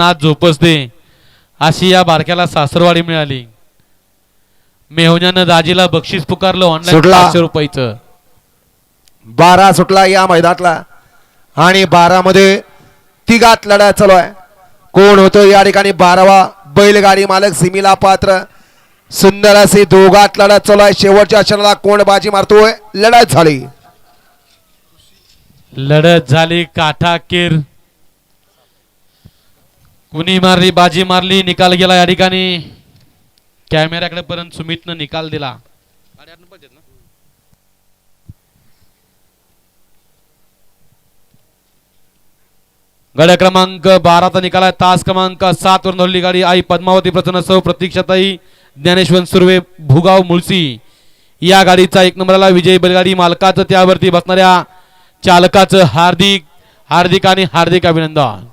नाथ जोपसते अशी या बारक्याला सासरवाडी मिळाली. मेहण्यानं दाजीला बक्षीस पुकारलं ऑनलाईन सुटला. पाचशे रुपयाचं. बारा सुटला या मैदानातला. आणि बारा मध्ये तिघात लढा चालू आहे. कोण होतो या ठिकाणी? बारावा बैलगाडी मालक सिमीला पात्र. सुंदर अशी दोघात लढत चालू आहे. शेवटच्या क्षणाला कोण बाजी मारतोय? लढत झाली. लढत झाली काठाकीर कुणी मारली बाजी मारली निकाल गेला या ठिकाणी. कॅमेऱ्याकडे पर्यंत सुमितनं निकाल दिला. गड्या क्रमांक बाराचा निकाल आहे. तास क्रमांक सात वर धरली गाडी. आई पद्मावती प्रसन्न सौ प्रतीक्षाताई ज्ञानेश्वर सुर्वे भुगाव मुळसी. या गाडीचा एक नंबरला विजयी बैलगाडी मालकाचं त्यावरती बसणाऱ्या चालकाचं हार्दिक हार्दिक आणि हार्दिक अभिनंदन.